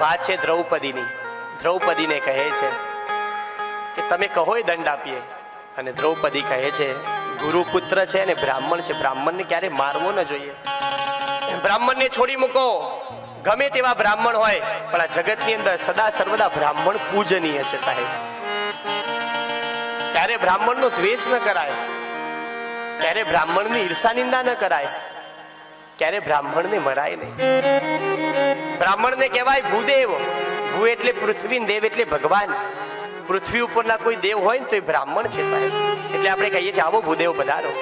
વાત છે દ્રૌપદીની. દ્રૌપદીને કહે છે કે તમે કહો એ દંડ આપીએ. અને દ્રૌપદી કહે છે ગુરુપુત્ર છે અને બ્રાહ્મણ છે. બ્રાહ્મણને ક્યારે મારવો ન જોઈએ. બ્રાહ્મણને છોડી મૂકો. ગમે તેવા બ્રાહ્મણ હોય, પણ આ જગતની અંદર સદા સર્વદા બ્રાહ્મણ પૂજનીય છે સાહેબ. ત્યારે બ્રાહ્મણનો દ્વેષ ન કરાય ત્યારે બ્રાહ્મણની ઈર્ષા નિંદા ન કરાય, ક્યારે બ્રાહ્મણને મરાય નહીં. બ્રાહ્મણને કહેવાય ભૂદેવ. ભૂ એટલે પૃથ્વી, દેવ એટલે ભગવાન. પૃથ્વી ઉપરના કોઈ દેવ હોય ને તો એ બ્રાહ્મણ છે સાહેબ. એટલે આપણે કહીએ છીએ, આવો ભૂદેવ પધારો.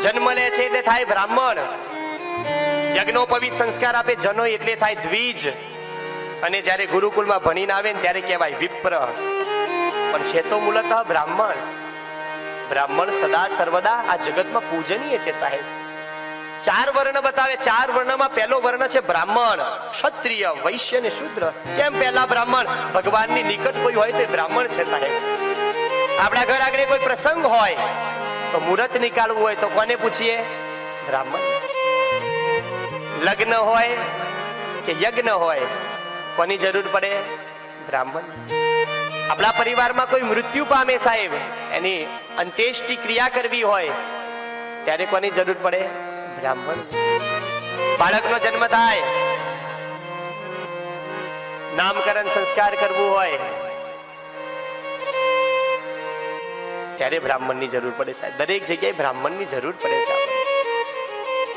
જન્મ લે છે એટલે થાય બ્રાહ્મણ. યજ્ઞોપવિત સંસ્કાર આપે, જનો એટલે થાય દ્વિજ. અને જ્યારે ગુરુકુળમાં ભણીને આવે ને ત્યારે કહેવાય વિપ્ર. પણ છે તો મૂલતઃ બ્રાહ્મણ. બ્રાહ્મણ સદા, સર્વદા આ જગતમાં પૂજનીય છે સાહેબ. ચાર વર્ણ બતાવે. ચાર વર્ણમાં પહેલો વર્ણ છે બ્રાહ્મણ. ક્ષત્રિય, વૈશ્ય ને શુદ્ર. કેમ પહેલા બ્રાહ્મણ? ભગવાનની નિકટ કોઈ હોય તો બ્રાહ્મણ છે સાહેબ. આપણા ઘર આગળ કોઈ પ્રસંગ હોય તો મુહૂર્ત નીકાળવું હોય તો કોને પૂછીએ? બ્રાહ્મણ. લગ્ન હોય કે યજ્ઞ હોય, કોની જરૂર પડે? બ્રાહ્મણ. આપણા પરિવારમાં કોઈ મૃત્યુ પામે સાહેબ, એની અંત્યેષ્ટિ ક્રિયા કરવી હોય, ત્યારે કોની જરૂર પડે? બ્રાહ્મણ. બાળકનો જન્મ થાય. નામકરણ સંસ્કાર કરવું હોય. ત્યારે બ્રાહ્મણની જરૂર પડે સાહેબ. દરેક જગ્યાએ બ્રાહ્મણની જરૂર પડે છે.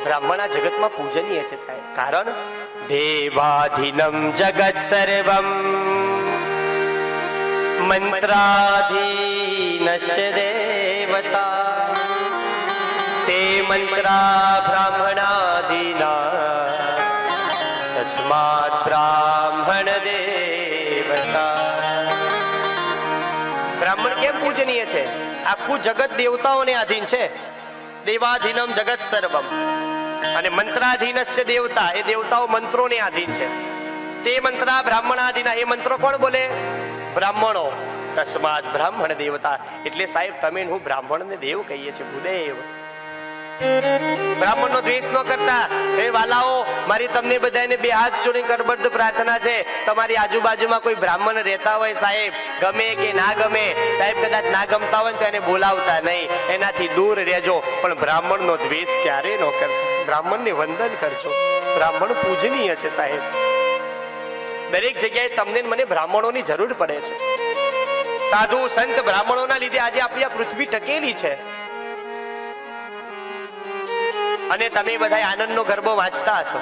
બ્રાહ્મણ આ જગતમાં પૂજનીય છે સાહેબ. કારણ દેવાધીનમ જગત સર્વમ. મંત્રાધીનશ્ચ દેવતા. તે મંત્રા બ્રાહ્મણાધીના તસ્માત બ્રાહ્મણ દેવતા બ્રાહ્મણ કેમ પૂજનીય છે? આખું જગત દેવતાઓને આધીન છે? દેવાધીનમ જગત સર્વમ। અને મંત્રાધીનસ્ય દેવતા, એ દેવતાઓ મંત્રોને આધીન છે। તે મંત્રા બ્રાહ્મણાધીના એ મંત્રો કોણ બોલે? બ્રાહ્મણો। તસ્માત બ્રાહ્મણ દેવતા। એટલે સાહેબ, તમે હું બ્રાહ્મણને દેવ કહીએ છીએ, ભૂદેવ। બ્રાહ્મણનો દ્વેષ ન કરતા. એ વાલાઓ, મારી તમને બધાને બે હાથ જોડી કરબદ્ધ પ્રાર્થના છે. તમારી આજુબાજુમાં કોઈ બ્રાહ્મણ રહેતા હોય સાહેબ, ગમે કે ના ગમે, સાહેબ કદાચ ના ગમતા હોય તો એને બોલાવતા નહીં. એનાથી દૂર રહેજો. પણ બ્રાહ્મણ નો દ્વેષ ક્યારે ન કરતા. બ્રાહ્મણને વંદન કરજો. બ્રાહ્મણ પૂજનીય છે સાહેબ. દરેક જગ્યાએ તમને મને બ્રાહ્મણોની જરૂર પડે છે. સાધુ, સંત બ્રાહ્મણોના લીધે આજે આપણી આ પૃથ્વી ટકેલી છે. અને તમે બધા આનંદનો ગરબો વાંચતા હશો.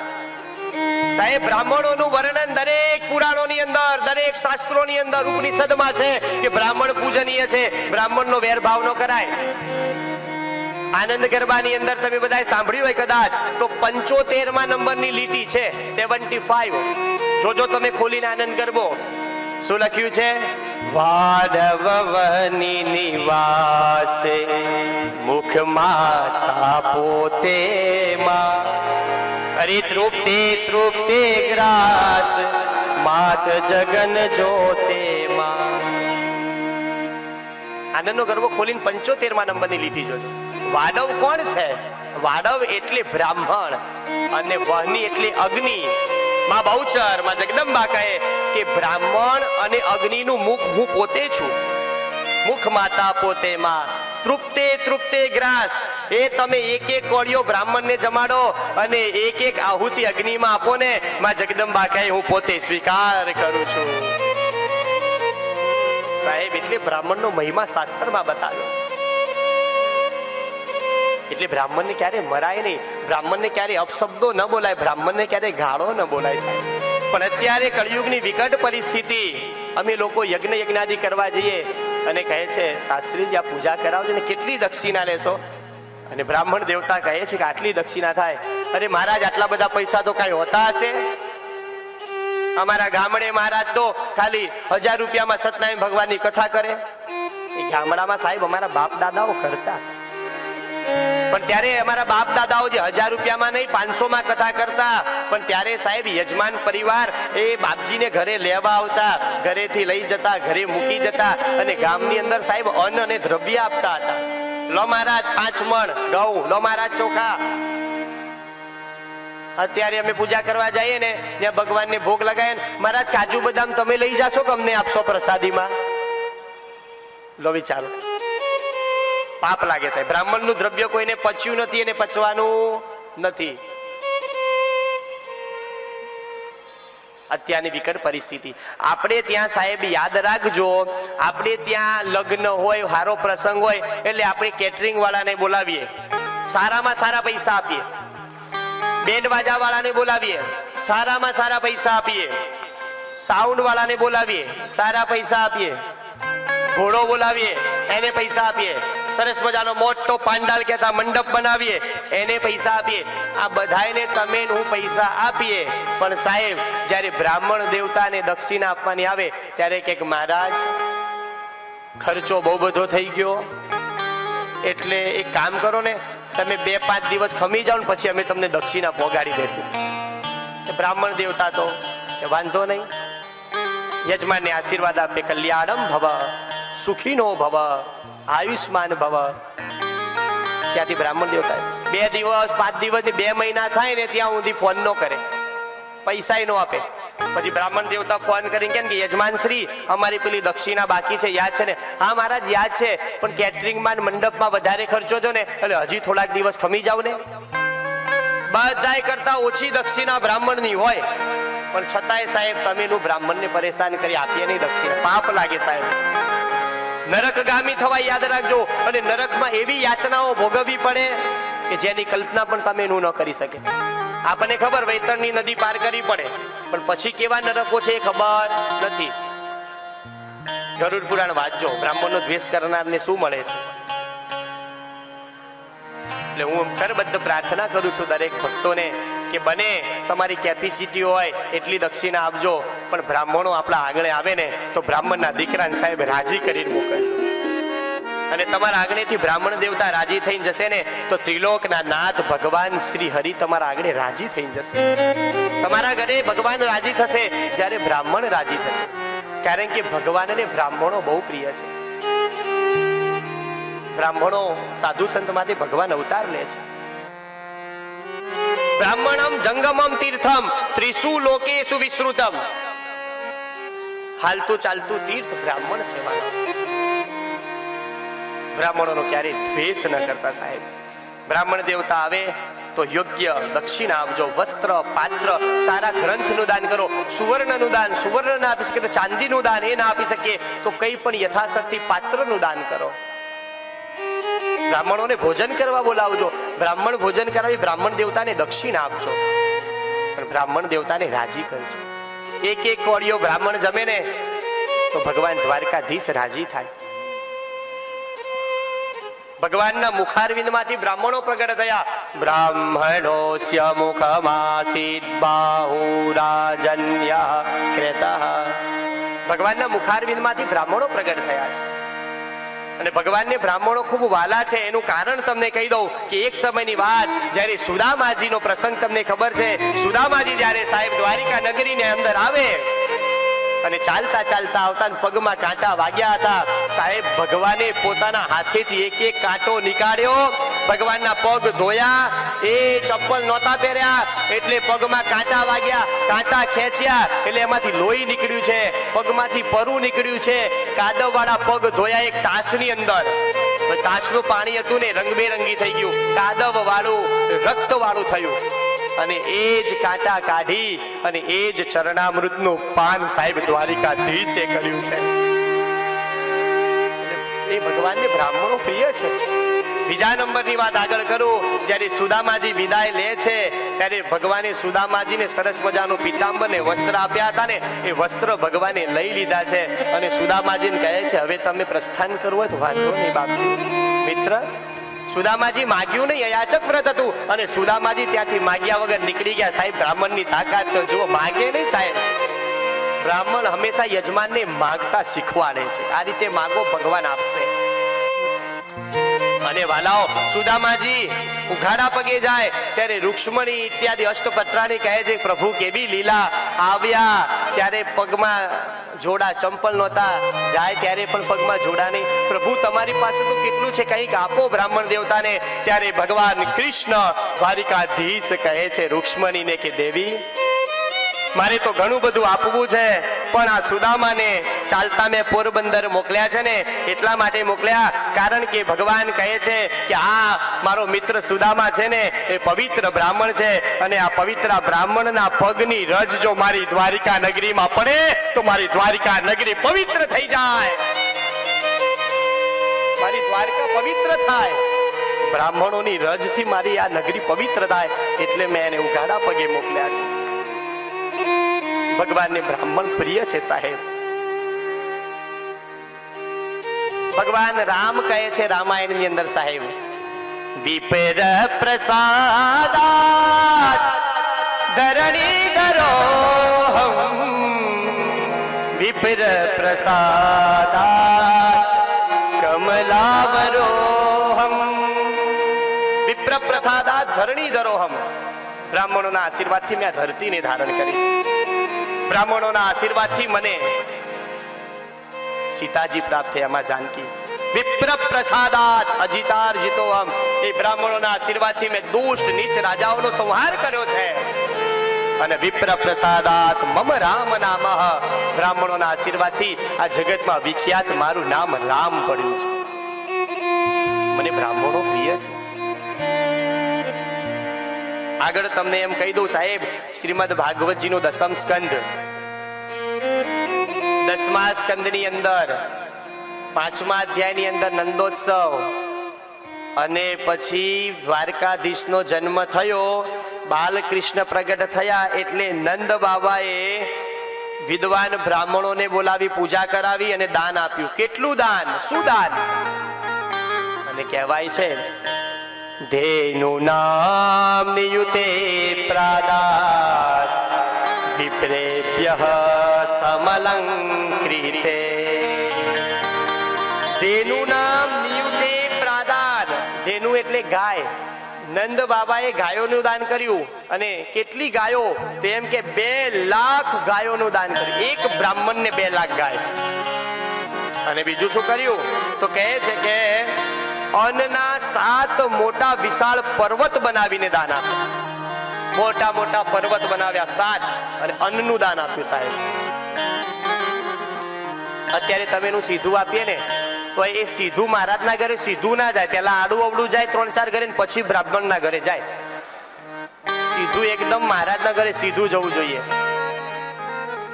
સાહેબ, બ્રાહ્મણોનું વર્ણન દરેક પુરાણોની અંદર, દરેક શાસ્ત્રોની અંદર ઉપનિષદમાં છે કે બ્રાહ્મણ પૂજનીય છે, બ્રાહ્મણનો વેરભાવ ન કરાય. આનંદ ગરબાની અંદર તમે બધા સાંભળ્યું હોય કદાચ, તો પંચોતેરમાં નંબરની લીટી છે સેવન્ટી ફાઈવ જોજો તમે ખોલીને આનંદ ગરબો. શું લખ્યું છે? વાડવ વની નિવાસે મુખ માતા પોતે માં. અરે તૃપ્તે તૃપ્તે ગ્રાસ, માત જગન જોતે માં. આનંદનો ગરબો ખોલીને પંચોતેરમાં નંબરની લીટી જોજો. વાડવ કોણ છે? વાડવ એટલે બ્રાહ્મણ અને વહની એટલે અગ્નિ. માં બહુચર, માં જગદંબા કહે કે બ્રાહ્મણ અને અગ્નિનું મુખ હું પોતે છું. મુખ માતા પોતે માં. તૃપ્તે તૃપ્તે ગ્રાસ. એ તમે એક એક કોળીઓ બ્રાહ્મણને જમાડો અને એક એક આહુતિ અગ્નિમાં આપો ને, માં જગદંબા કહે હું પોતે સ્વીકાર કરું છું. સાહેબ, એટલે બ્રાહ્મણનો મહિમા શાસ્ત્રમાં બતાવ્યો. એટલે બ્રાહ્મણને ક્યારે મરાય નહીં. બ્રાહ્મણને ક્યારે અપશબ્દો ન બોલાય. બ્રાહ્મણને ક્યારે ગાળો ન બોલાય સાહેબ. પણ અત્યારે કળિયુગની વિકટ પરિસ્થિતિ. અમે લોકો યજ્ઞ યજ્ઞાદિ કરવા જઈએ અને કહે છે, શાસ્ત્રીજી, આ પૂજા કરાવજો ને કેટલી દક્ષિણા લેશો? અને બ્રાહ્મણ દેવતા કહે છે કે, આટલી દક્ષિણા થાય. અરે મહારાજ, આટલા બધા પૈસા તો કાંઈ હોતા હશે? અમારા ગામડે મહારાજ તો ખાલી હજાર રૂપિયામાં સત્યનારાયણ ભગવાનની કથા કરે. એ ગામડામાં સાહેબ, અમારા બાપ દાદાઓ કરતા. પણ ત્યારે અમારા બાપ દાદાઓ જે હજાર રૂપિયામાં નહીં પાંચસો માં કથા કરતા. પણ ત્યારે સાહેબ, યજમાન પરિવાર એ બાપજીને ઘરે લેવા આવતા. ઘરેથી લઈ જતા, ઘરે મૂકી જતા અને ગામની અંદર સાહેબ અન્ન અને દ્રવ્ય આપતા હતા. લો મહારાજ, પાંચ મણ, ઘઉં. લો મહારાજ, ચોખા. અત્યારે અમે પૂજા કરવા જઈએ ને, ત્યાં ભગવાનને ભોગ લગાવે મહારાજ, કાજુ બદામ તમે લઈ જાશો કે અમને આપશો પ્રસાદીમાં? લો વિચારો. પાપ લાગે સાહેબ બ્રાહ્મણનું દ્રવ્ય કોઈને પચ્યું નથી અને પચવાનું નથી. અત્યારની વિકટ પરિસ્થિતિ. આપણે ત્યાં સાહેબ યાદ રાખજો, આપણે ત્યાં લગ્ન હોય સારો પ્રસંગ હોય, એટલે આપણે કેટરિંગ વાળાને બોલાવીએ. સારામાં સારા પૈસા આપીએ. બેન્ડ બાજા વાળાને બોલાવીએ. સારામાં સારા પૈસા આપીએ. સાઉન્ડ વાળાને બોલાવીએ. સારા પૈસા આપીએ. ઘોડો બોલાવીએ. એને પૈસા આપીએ. સરસ મજાનો મોટો પાંડાલ કહેતા મંડપ બનાવીએ. એને પૈસા આપીએ. આ બધાને તમે હું પૈસા આપીએ. પણ સાહેબ, જ્યારે બ્રાહ્મણ દેવતાને દક્ષિણા આપવાની આવે, ત્યારે કે મહારાજ, ખર્ચો બહુ બધો થઈ ગયો. એટલે એક કામ કરો ને, તમે બે પાંચ દિવસ ખમી જાઓ ને, પછી અમે તમને દક્ષિણા પોગાડી દેશું. બ્રાહ્મણ દેવતા તો વાંધો નહીં. યજમાનને આશીર્વાદ આપે, કલ્યાણમ ભવ. સુખીનો ભવ, આયુષ્માન ભવ. ત્યાંથી બ્રાહ્મણ દેવતા બે દિવસ, પાંચ દિવસ બે મહિના થાય ને ત્યાં સુધી ફોન નો કરે. પૈસા નો આપે. પછી બ્રાહ્મણ દેવતા ફોન કરીને કેમ કે યજમાન શ્રી, અમારી પેલી દક્ષિણા બાકી છે, યાદ છે ને? હા, મહારાજ, યાદ છે. પણ કેટરિંગમાં મંડપમાં વધારે ખર્ચો થયો ને, એટલે હજી થોડાક દિવસ ખમી જાવ ને. બધાય કરતા ઓછી દક્ષિણા બ્રાહ્મણની હોય. પણ છતાંય સાહેબ, તમે નું બ્રાહ્મણને પરેશાન કરી આપીએ નહીં દક્ષિણા. પાપ લાગે સાહેબ. નરકગામી થવા યાદ રાખજો અને નરકમાં એવી યાતનાઓ ભોગવવી પડે કે જેની કલ્પના પણ તમે નું ન કરી શકે. આપણને ખબર વૈતરણની નદી પાર કરવી પડે, પણ પછી કેવા નરકો છે એ ખબર નથી. ગરુડ પુરાણ વાંચજો, બ્રાહ્મણનો દ્વેષ કરનારને શું મળે છે? એટલે હું કરબદ્ધ પ્રાર્થના કરું છું દરેક ભક્તોને કે બને, તમારી કેપેસિટી હોય, એટલી દક્ષિણા આપજો. પણ બ્રાહ્મણો આપણા આંગણે આવે ને, તો બ્રાહ્મણના દીકરાને સાહેબ રાજી કરીને મોકલજો. અને તમારા આંગણેથી બ્રાહ્મણ દેવતા રાજી થઈને જશે ને, તો ત્રિલોકના નાથ ભગવાન શ્રી હરિ તમારા આંગણે રાજી થઈને જશે. તમારા ઘરે ભગવાન રાજી થશે, જ્યારે બ્રાહ્મણ રાજી થશે. કારણ કે ભગવાનને બ્રાહ્મણો બહુ પ્રિય છે. બ્રાહ્મણો સાધુ સંતમાંથી ભગવાન અવતાર લે છે. બ્રાહ્મણમ, જંગમમ, તીર્થમ, ત્રિસુ લોકેશુ વિશ્રુતમ હાલતું ચાલતું તીર્થ બ્રાહ્મણ સેવા બ્રાહ્મણોનો ક્યારે દ્વેષ ન કરતા સાહેબ. બ્રાહ્મણ દેવતા આવે તો યોગ્ય દક્ષિણા આપજો વસ્ત્ર, પાત્ર, સારા ગ્રંથનું દાન કરો, સુવર્ણનું દાન, સુવર્ણ ના આપી શકે તો ચાંદીનું દાન એ ના આપી શકીએ તો કઈ પણ યથાશક્તિ પાત્રનું દાન કરો. બ્રાહ્મણોને ભોજન કરવા બોલાવજો. બ્રાહ્મણ ભોજન કરાવી બ્રાહ્મણ દેવતાને દક્ષિણા આપજો. પણ બ્રાહ્મણ દેવતાને રાજી કરજો. એક એક કોળીઓ બ્રાહ્મણ જમે ને, તો ભગવાન દ્વારકાધીશ રાજી થાય. ભગવાનના મુખારવિંદમાંથી બ્રાહ્મણો પ્રગટ થયા. બ્રાહ્મણોસ્ય બાહુ રાજન્યા ક્રેતા. ભગવાનના મુખારવિંદમાંથી બ્રાહ્મણો પ્રગટ થયા છે. અને ભગવાનને બ્રાહ્મણો ખૂબ વાલા છે. એનું કારણ તમને કહી દઉં કે એક સમયની વાત જ્યારે સુદામાજીનો પ્રસંગ તમને ખબર છે. સુદામાજી જ્યારે સાહેબ દ્વારિકા નગરીને અંદર આવે અને ચાલતા ચાલતા આવતા પગમાં કાંટા વાગ્યા હતા, સાહેબ ભગવાને પોતાના હાથેથી એક એક કાંટો નીકાળ્યો ભગવાનના પગ ધોયા, એ ચપ્પલ નહોતા પહેર્યા, એટલે પગમાં કાંટા વાગ્યા, કાંટા ખેંચ્યા, એટલે એમાંથી લોહી નીકળ્યું છે, પગમાંથી પરું નીકળ્યું છે, કાદવવાળા પગ ધોયા એક તાસની અંદર. તાસનું પાણી હતું ને, રંગબેરંગી થઈ ગયું કાદવ વાળું રક્ત વાળું થયું. અને એ જ કાંટા કાઢી, અને એ જ ચરણામૃતનું પાન સાહેબ દ્વારિકાધીશે કર્યું છે. એ ભગવાનને બ્રાહ્મણો પ્રિય છે. બીજા નંબરની વાત આગળ કરું. જ્યારે સુદામાજી વિદાય લે છે, ત્યારે ભગવાને સુદામાજીને સરસ મજાનું પીતાંબરને વસ્ત્ર આપ્યા હતા ને, એ વસ્ત્ર ભગવાને લઈ લીધા છે. અને સુદામાજીને કહે છે, હવે તમે પ્રસ્થાન કરવું હોય તો વાંધો નહીં, બાપજી. મિત્ર, સુદામાજી માગ્યું નહીં, અયાચક વ્રત હતું. અને સુદામાજી ત્યાંથી માગ્યા વગર નીકળી ગયા. સાહેબ, બ્રાહ્મણની તાકાત તો જુઓ, માગે નહીં સાહેબ. બ્રાહ્મણ હંમેશા યજમાનને માગતા શીખવાડે છે. આ રીતે માગો, ભગવાન આપશે. અને વાલાઓ, સુદામાજી, ઉઘાડા પગે જાય, ત્યારે રૂક્ષ્મણી ઇત્યાદિ અષ્ટપત્રાની કહે છે, પ્રભુ, કેવી લીલા આવ્યા? ત્યારે પગમાં જોડા ચંપલ નહોતા, જાય ત્યારે પણ પગમાં જોડા નહીં. પ્રભુ, તમારી પાસે તો કેટલું છે? કંઈક આપો બ્રાહ્મણ દેવતાને. ત્યારે ભગવાન કૃષ્ણ દ્વારિકાધીશ કહે છે, રૂક્ષ્મણીને કે દેવી, મારે તો ઘણું બધું આપવું છે, પણ આ સુદામાને ચાલતા મેં પોરબંદર મોકલ્યા છે ને, એટલા માટે મોકલ્યા. કારણ કે ભગવાન કહે છે કે આ મારો મિત્ર સુદામા છે ને, એ પવિત્ર બ્રાહ્મણ છે. અને આ પવિત્ર બ્રાહ્મણના પગની રજ જો મારી દ્વારિકા નગરીમાં પડે, તો મારી દ્વારિકા નગરી પવિત્ર થઈ જાય. મારી દ્વારકા પવિત્ર થાય. બ્રાહ્મણોની રજથી મારી આ નગરી પવિત્ર થાય, એટલે મેં એને ઉઘાડા પગે મોકલ્યા છે. ભગવાનને બ્રાહ્મણ પ્રિય છે સાહેબ. ભગવાન રામ કહે છે રામાયણની અંદર સાહેબ, દીપર પ્રસાદાત ધરણી ધરો વિપર પ્રસાદાત કમલાવરોહમ વિપ્ર પ્રસાદાત ધરણી ધરોહમ બ્રાહ્મણોના આશીર્વાદથી મેં ધરતીને ધારણ કરી છે. બ્રાહ્મણોના આશીર્વાદથી મને સીતાજી પ્રાપ્ત થયા, માં જાનકી. વિપ્ર પ્રસાદાત અજિતાર જીતો હમ એ બ્રાહ્મણોના આશીર્વાદથી મેં દુષ્ટ, નીચ રાજાઓનો સંહાર કર્યો છે. અને વિપ્ર પ્રસાદાત મમ રામ નામ. બ્રાહ્મણોના આશીર્વાદથી આ જગતમાં વિખ્યાત મારું નામ રામ પડ્યું છે. મને બ્રાહ્મણો પ્રિય છે. આગળ તમને એમ કહી દઉં સાહેબ, શ્રીમદ ભાગવતજીનો દસમ સ્કંદ. દસમા સ્કંદની અંદર, પાંચમા અધ્યાયની અંદર નંદોત્સવ અને પછી દ્વારકાધીશનો જન્મ થયો, બાલકૃષ્ણ પ્રગટ થયા એટલે નંદ બાબાએ વિદ્વાન બ્રાહ્મણોને બોલાવી પૂજા કરાવી અને દાન આપ્યું. કેટલું દાન? શું દાન? અને કહેવાય છે, ધેનુ નામ નિયુતે પ્રાદાત વિપ્રેભ્ય સમલંકૃતે જેનું નામ નિયુતે પ્રાદાન જેનું એટલે ગાય। નંદ બાબાએ ગાયોનું દાન કર્યું અને કેટલી ગાયો? તેમ કે બે લાખ ગાયોનું દાન કર્યું. એક બ્રાહ્મણને બે લાખ ગાય. અને બીજું શું કર્યું? તો કહે છે કે અન્નના સાત મોટા વિશાળ પર્વત બનાવીને દાન આપ્યા. મોટા મોટા પર્વત બનાવ્યા સાત. અને અન્નનું દાન આપ્યું સાહેબ. અત્યારે તમે એનું સીધું આપીએ ને, તો એ સીધું મહારાજના ઘરે સીધું ના જાય. પેલા આડું અવડું જાય, ત્રણ ચાર ઘરે પછી બ્રાહ્મણના ઘરે જાય. સીધું એકદમ મહારાજના ઘરે સીધું જવું જોઈએ.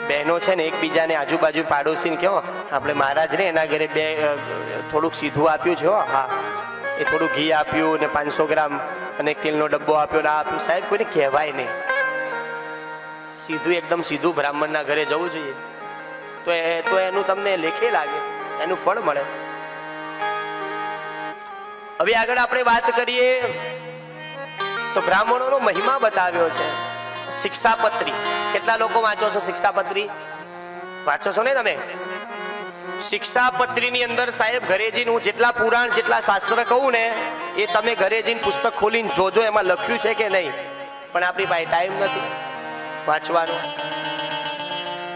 બહેનો છે ને એકબીજાને આજુબાજુ પાડોશીને કહો, આપણે મહારાજ ને એના ઘરે બે થોડુંક સીધું આપ્યું છે હો. એ થોડું ઘી આપ્યું ને પાંચસો ગ્રામ અને તેલનો ડબ્બો આપ્યો ને આ આપ્યું. સાહેબ, કોઈને કહેવાય નહીં. સીધું એકદમ સીધું બ્રાહ્મણના ઘરે જવું જોઈએ. તો એ, તો એનું તમને લેખે લાગે, એનું ફળ મળે. હવે આગળ આપણે વાત કરીએ, તો બ્રાહ્મણોનો મહિમા બતાવ્યો છે. શિક્ષાપત્રી. કેટલા લોકો વાંચો છો શિક્ષાપત્રી? વાંચો છો ને તમે? શિક્ષાપત્રીની અંદર સાહેબ ઘરે જઈને હું જેટલા પુરાણ, જેટલા શાસ્ત્ર કહું ને, એ તમે ઘરે જઈને પુસ્તક ખોલીને જોજો, એમાં લખ્યું છે કે નહીં. પણ આપણી પાસે ટાઈમ નથી. વાંચવાનો.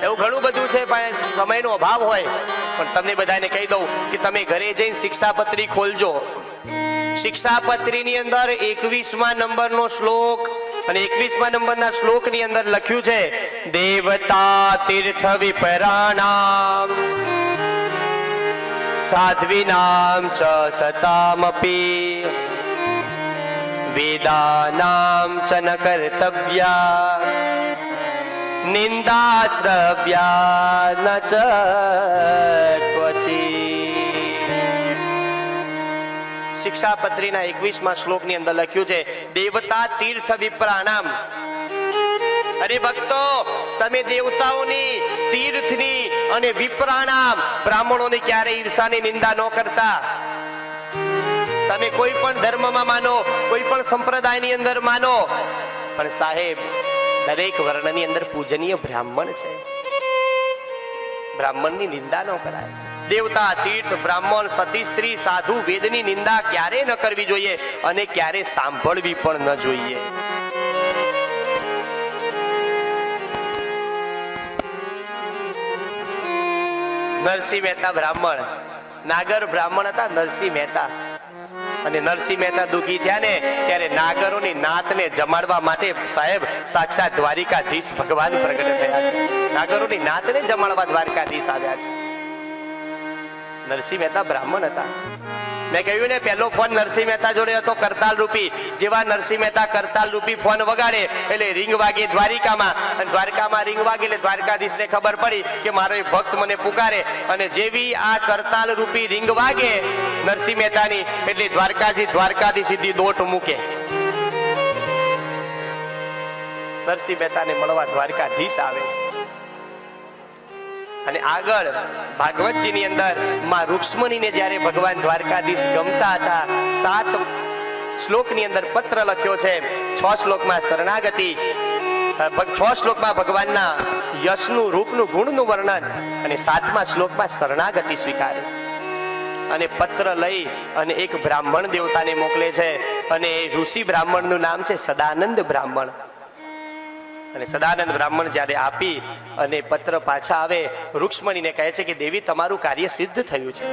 એવું ઘણું બધું છે, પણ સમયનો અભાવ હોય. પણ તમને બધાને કહી દઉં કે તમે ઘરે જઈને શિક્ષાપત્રી ખોલજો. શિક્ષાપત્રીની અંદર એકવીસમા નંબરનો શ્લોક અને એકવીસમા નંબરના શ્લોકની અંદર લખ્યું છે, દેવતા તીર્થ વિપરાણામ, સાધ્વીનામ ચ સતામપી, વેદાનામ ચ ન કર્તવ્યા નિંદાશ્રવ્યા ન ચ ક્વચિ શિક્ષાપત્રીના એકવીસમાં શ્લોકની અંદર લખ્યું છે દેવતા તીર્થ વિપ્રાણામ અરે ભક્તો તમે દેવતાઓની તીર્થની અને વિપ્રાણામ બ્રાહ્મણોની ક્યારે ઈર્ષાની નિંદા ન કરતા તમે કોઈ પણ ધર્મમાં માનો કોઈ પણ સંપ્રદાયની અંદર માનો પણ સાહેબ દરેક વર્ણની અંદર પૂજનીય બ્રાહ્મણ છે. બ્રાહ્મણની નિંદા ન કરાય. દેવતા, તીર્થ, બ્રાહ્મણ, સતી, સ્ત્રી, સાધુ, વેદની નિંદા ક્યારે ન કરવી જોઈએ અને ક્યારે સાંભળવી પણ ન જોઈએ. નરસિંહ મહેતા બ્રાહ્મણ. નાગર બ્રાહ્મણ હતા નરસિંહ મહેતા. અને નરસિંહ મહેતા દુઃખી થયા ને ત્યારે નાગરોની નાતને જમાડવા માટે સાહેબ સાક્ષાત દ્વારિકાધીશ ભગવાન પ્રગટ થયા છે. નાગરોની નાતને જમાડવા દ્વારકાધીશ આવ્યા છે. નરસિંહ મહેતા બ્રાહ્મણ હતા. મેં કહ્યું ને, પહેલો ફોન નરસિંહ મહેતા જોડે હતો, કરતાલ રૂપી. જેવા નરસિંહ મહેતા, કરતાલ રૂપી ફોન વગાડે, એટલે રિંગ વાગે દ્વારિકામાં. અને દ્વારકામાં રિંગ વાગે એટલે દ્વારકાધીશને ખબર પડી કે મારો એ ભક્ત મને પુકારે. અને જેવી આ કરતાલ રૂપી રિંગ વાગે નરસિંહ મહેતાની, એટલે દ્વારકાજી દ્વારકાથી સીધી દોટ મૂકે. નરસિંહ મહેતાને મળવા દ્વારકાધીશ આવે છે. અને આગળ ભાગવતજીની અંદરમાં રૂક્ષ્મણીને જ્યારે ભગવાન દ્વારકાધીશ ગમતા હતા, સાત શ્લોકની અંદર પત્ર લખ્યો છે, છ શ્લોકમાં શરણાગતિ છ શ્લોકમાં ભગવાનના યશનું, રૂપનું, ગુણનું વર્ણન અને સાતમા શ્લોકમાં શરણાગતિ સ્વીકારે. અને પત્ર લઈ અને એક બ્રાહ્મણ દેવતાને મોકલે છે અને એ ઋષિ બ્રાહ્મણનું નામ છે સદાનંદ બ્રાહ્મણ. અને સદાનંદ બ્રાહ્મણ જ્યારે આપી અને પત્ર પાછા આવે, રૂક્ષ્મણીને કહે છે કે, દેવી, તમારું કાર્ય સિદ્ધ થયું છે.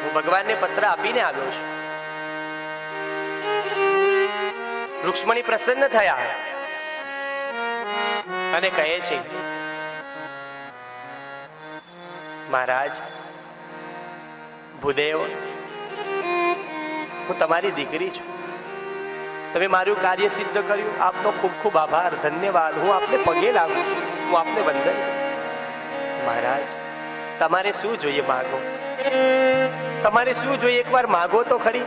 હું ભગવાનને પત્ર આપીને આવ્યો છું. રૂક્ષ્મણી પ્રસન્ન થયા અને કહે છે, મહારાજ, ભૂદેવ, હું તમારી દીકરી છું. તમે મારું કાર્ય સિદ્ધ કર્યું. આપનો ખૂબ ખૂબ આભાર. ધન્યવાદ. હું આપને પગે લાગુ છું. હું આપને વંદન મહારાજ, તમારે શું જોઈએ માગો? તમારે શું જોઈએ? એકવાર માગો તો ખરી.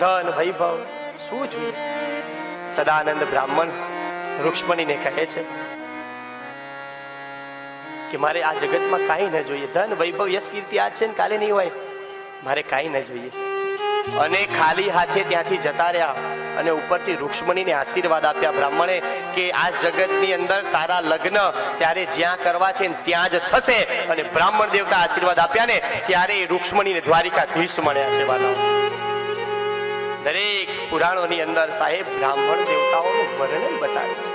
ધન, વૈભવ, શું જોઈએ? સદાનંદ બ્રાહ્મણ રૂક્ષ્મણીને કહે છે કે મારે આ જગતમાં કાંઈ ન જોઈએ. ધન, વૈભવ, યશ, કીર્તિ આજ છે ને કાલે નહીં હોય. મારે કાંઈ ન જોઈએ. અને ખાલી હાથે ત્યાંથી જતા રહ્યા અને ઉપરથી રૂક્ષ્મણીને આશીર્વાદ આપ્યા બ્રાહ્મણે કે આ જગતની અંદર તારા લગ્ન ત્યારે જ્યાં કરવા છે ને ત્યાં જ થશે. અને બ્રાહ્મણ દેવતા આશીર્વાદ આપ્યા ને ત્યારે એ રૂક્ષ્મણીને દ્વારિકાધીશ મળ્યા છે દરેક પુરાણોની અંદર સાહેબ બ્રાહ્મણ દેવતાઓનું વર્ણન બતાવે છે.